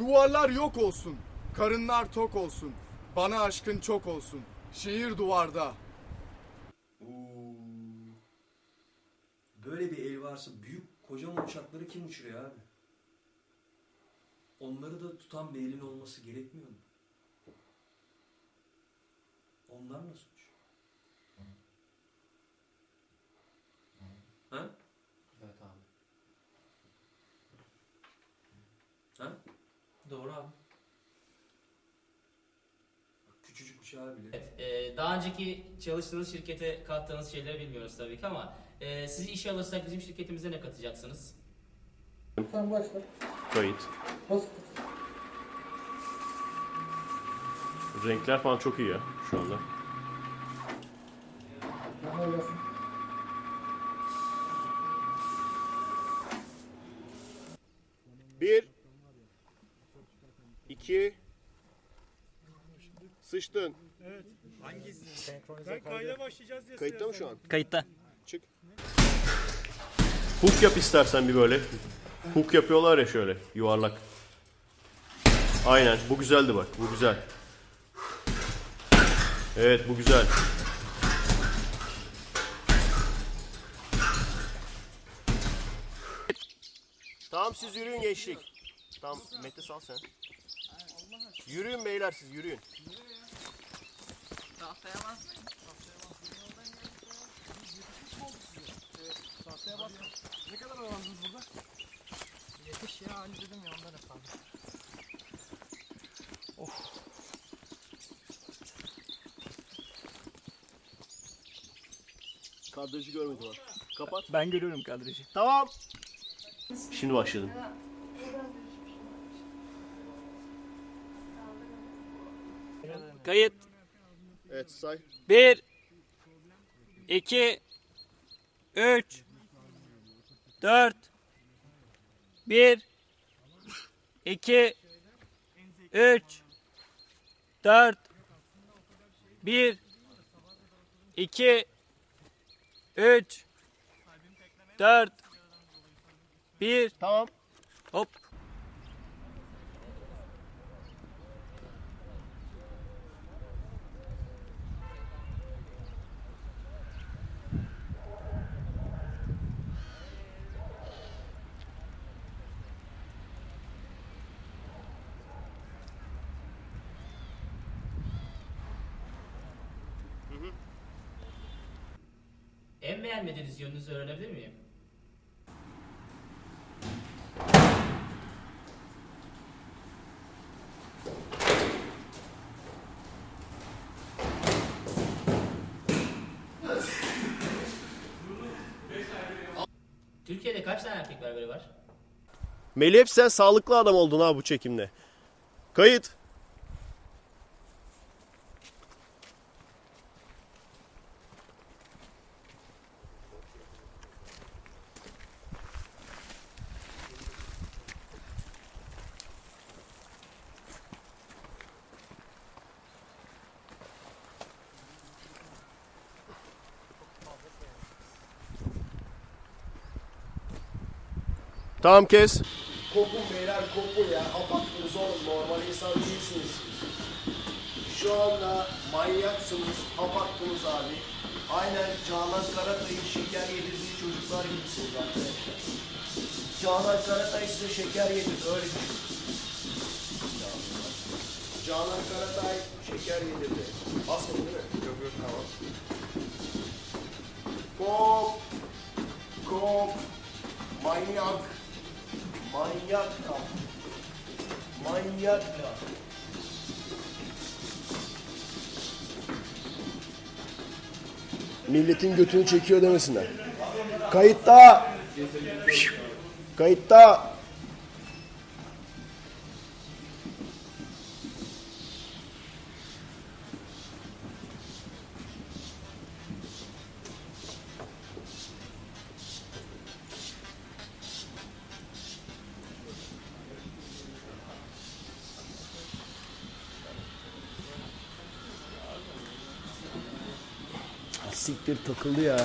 Duvarlar yok olsun, karınlar tok olsun, bana aşkın çok olsun. Şehir duvarda. Böyle bir el varsa büyük kocaman uçakları kim uçuruyor abi? Onları da tutan bir elin olması gerekmiyor mu? Onlar nasıl uçuyor? Ha? Evet abi. Ha? Doğru abi. Küçücük uçağı bile. Evet, e, daha önceki çalıştığınız şirkete kattığınız şeyleri bilmiyoruz tabii ki ama e, sizi işe alırsak bizim şirketimize ne katacaksınız? Sen başla. Kayıt. Nasıl? Renkler falan çok iyi ya şu anda. Bir. İki, Sıçtın. Ben kayda başlayacağız diye Kayıtta mı şu an? Kayıtta. Çık. Hook yap istersen bir böyle. Hook yapıyorlar ya şöyle yuvarlak. Aynen bu güzeldi bak bu güzel. Evet bu güzel. Tamam siz yürüyün gençlik. Tamam Mete sal sen. Yürüyün beyler siz yürüyün. Ne kadar alandınız burada? Yetiş ya hani dedim ya ondan efendim. Kadrajı görmedi bak. Kapat. Ben görüyorum kadrajı. Tamam. Şimdi başladım. Kayıt. Evet say. 1 2 3 4 1 2 3 4 1 2 3 4 1 Tamam. Hop. En beğenmediğiniz yönünüzü öğrenebilir miyim? Türkiye'de kaç tane erkek berberi var? Melih hep sen sağlıklı adam oldun ha bu çekimde. Kayıt. Tamam kes. Kopun beyler kopun ya. Abarttınız oğlum. Normal insan değilsiniz. Şu anda manyaksınız. Abarttınız abi. Aynen Canan Karatay'ın şeker yedirdiği çocuklar gibisiniz arkadaşlar. Canan Karatay size şeker yedirdi. Öyle düşünün. Canan Karatay şeker yedirdi. Basmadın değil mi? Yok yok tamam. Kop. Kop. Manyak. Manyak ya. Manyak ya. Milletin götünü çekiyor demesinler. Kayıtta. Kayıtta. Siktir takıldı ya.